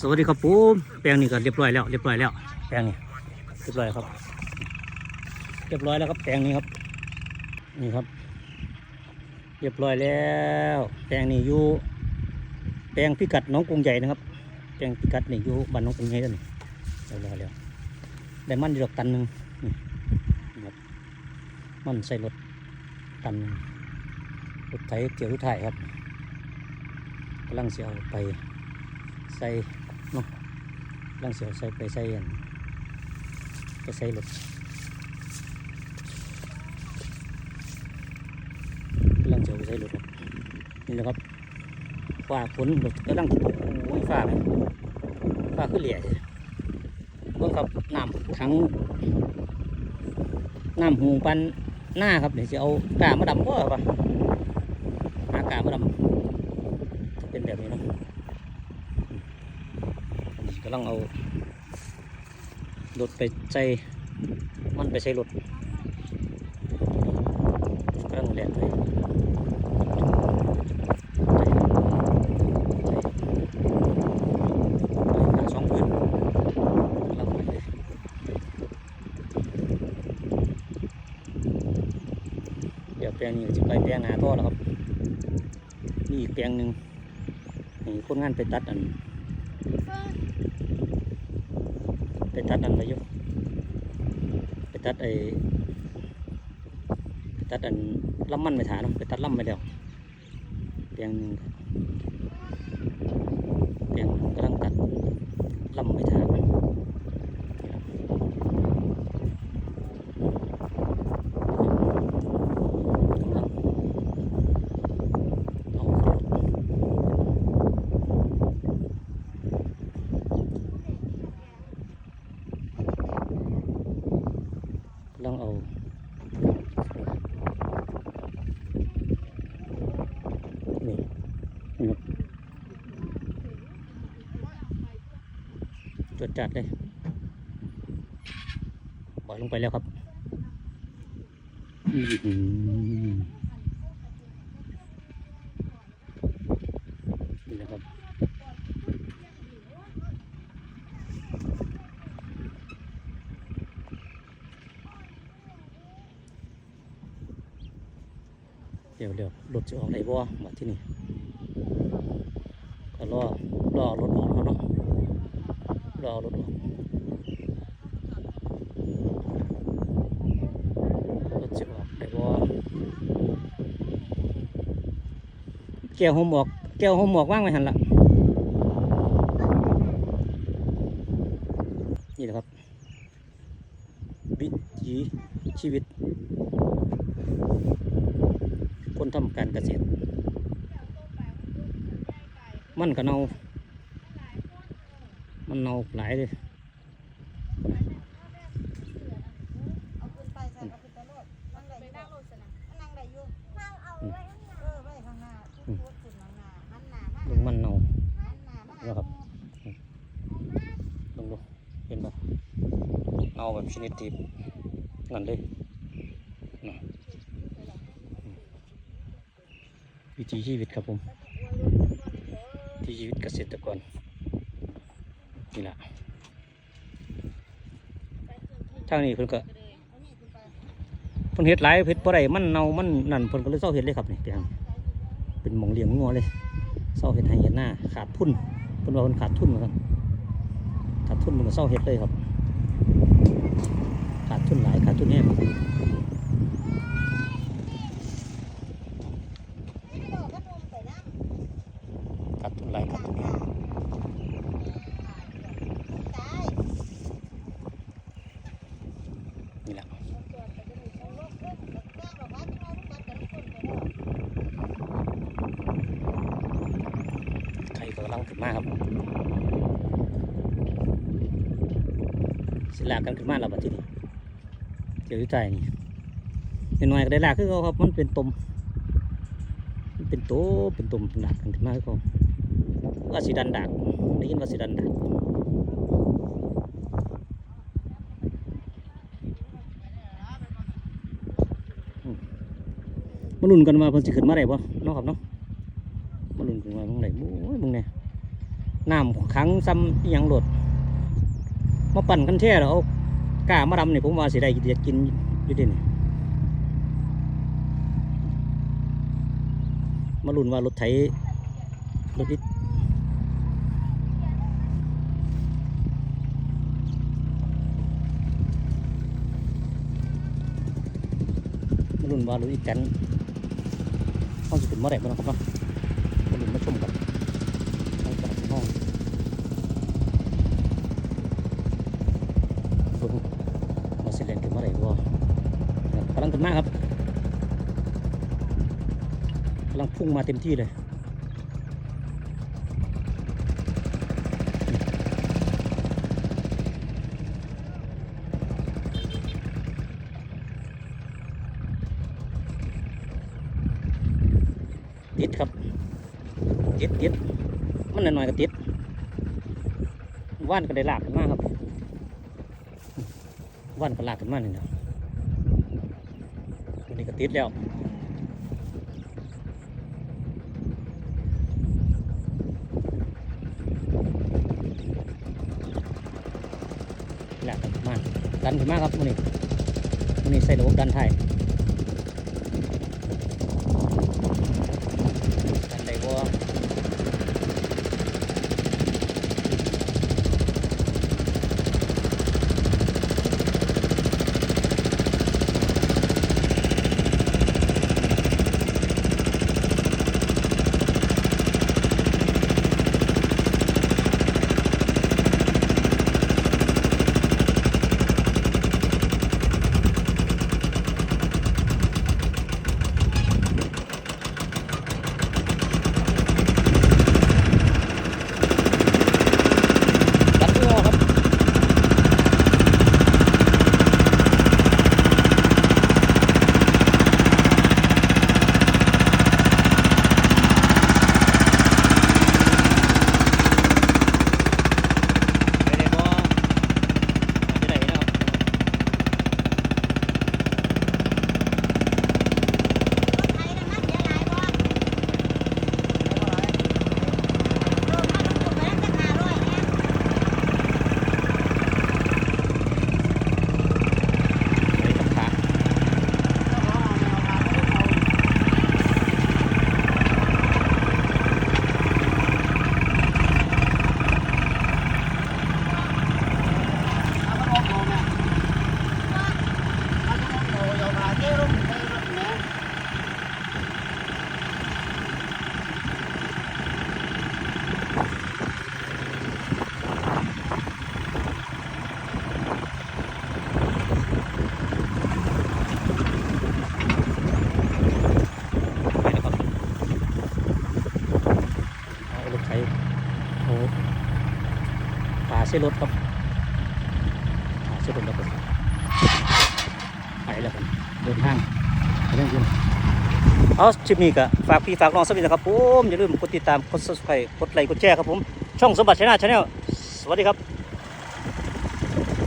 สวัสดีครับผมแปลงนี้ก็เรียบร้อยแล้วเรียบร้อยแล้ว แปลงนี้เรียบร้อยครับ เรียบร้อยแล้วครับแปลงนี้ครับ นี่ครับ เรียบร้อยแล้ว แปลงนี้อยู่แปลงพิกัดน้องกรุงใหญ่นะครับ แปลงพิกัดนี่อยู่บ้านน้องกรุงใหญ่แล้วนี่เรียบร้อยแล้วได้มันอยู่ดอกตันหนึ่งนี่มันใส่รถตันรถไถเกี่ยวรถไถครับกำลังเสียเอาไปใส่ เนาะลังเสียเอาใส่ไปใส่อันไปใส่รถกำลังจะเอาไปใช้รถครับนี่แหละครับฟ้าฝนรถกำลังโอ้ยฟ้าไหมฟ้าขึ้นเหลี่ยเลยเบิ่งครับน้ำขังน้ำหูปันหน้าครับเดี๋ยวจะเอากามาดำก็ปะหากามาดำเป็นแบบนี้เนาะ กำลังเอารถไปใส่มันไปใส่รถกำลังแล่นไปหาสองพันเราไปเลยเดี๋ยวแปลงนี้จะไปแปลงนาท่อแล้วครับนี่อีกแปลงหนึ่งนี่คนงานไปตัดอัน ไปตัดอันไรอยุไปตัดไอ้ไปตัดอันลำมันไปถานไปตัดลำไปแล้วแปลงหนึ่งครับแปลงกำลังตัดลำไม่ทานลองเอานี่นี่ครับ จดจัดเลยปล่อยลงไปแล้วครับนี่นะครับเดี๋ยวเดี๋ยวรถจะออกไหนบ่มาที่นี่ก็รอรอรถออกแล้วเนาะ รอรถออกรถจะออกได้บ่แก้วหมออกแก้วหมออกว่างไว้หันละนี่แหละครับวิถีชีวิต คนทำการเกษตรมันก็เนา มันเนาหลายเลยเอาขึ้นไปใส่เอาขึ้นไปโลดนั่งได้อยู่นั่งโลดสนะนั่งได้อยู่นั่งเอาไว้ข้างหน้าเออไว้ข้างหน้าทุกทุกขึ้นข้างหน้าหันหน้ามาลงมันเนาหันหน้ามาหาครับลงดูเห็นปะเนาแบบชนิดที่นั่นเลยนะอืมวิถีชีวิตครับผมวิถีชีวิตเกษตรกร นี่แหละทางนี้เพิ่นก็เพิ่นเฮ็ดหลายเฮ็ดบ่ได้มันเน่ามันนั่นเพิ่นก็เลยเศร้าเฮ็ดเลยครับนี่เปียงเป็นหมองเลี้ยงงัวเลยเศร้าเฮ็ดให้เฮ็ดหน้าขาดทุนเพิ่นว่าเพิ่นขาดทุนนะครับขาดทุนมันก็เศร้าเฮ็ดเลยครับ ขาดทุนหลายขาดทุนแน่โลดก็นมไปนะ ขาดทุนหลายขาดทุนแน่ ตาย นี่แหละ เอาตัวไปจะมีเอาโลดขึ้นแม่บอกว่าจะเอาลูกบอลกับลูกคนไปโลด ไข่ก็กำลังขึ้นมาครับ สิลากกันขึ้นมาแล้วบัดทีนี้เดี๋ยวอยู่ใต้นี่เห็นหน่อยก็ได้ลากคือเขาครับมันเป็นตมมันเป็นโตเป็นตมเป็นดากกันขึ้นมาเขาว่าสีดันดากได้ยินว่าสีดันดากมาลุ้นกันว่าเพิ่นสิขึ้นมาได้บ่เนาะครับเนาะมาลุ้นกันว่ามึงไหนโอ้ยมึงเนี่ยน้ำขังซ้ำยังหลด มาปั่นกันแท้แล้วเอากล้ามาดำนี่ผมว่าสิได้กินกินอยู่เดินี่มาลุ้นว่ารถไถรถอิมาลุ้นว่ารถอีแตนห้องจะถึงเมื่อไหร่บ้างครับเนาะมาลุ้นมาชมกันห้องกระดับห้องเบิ่งมาสิเลนถึงเมื่อไหร่บ่ กำลังขึ้นมาครับกำลังพุ่งมาเต็มที่เลยติดครับติดติดมันหน่อยๆก็ติดว่านก็ได้ลากขึ้นมากครับว่านก็ลากขึ้นมานี่นะ ติดแล้วแหละมาดันขึ้นมาครับมันนี้มันนี้ใส่ระบบดันไทย่รถครับป่คนรถแล้วครับไปแล้วครับเดินทางไปเรื่องยืนเอาชิปนี้ก็ฝากพี่ฝากน้องสักนิดนะครับผมอย่าลืมกดติดตามกด subscribe กดไลค์กดแชร์ครับผมช่องสมบัติชนะชาแนลสวัสดีครับ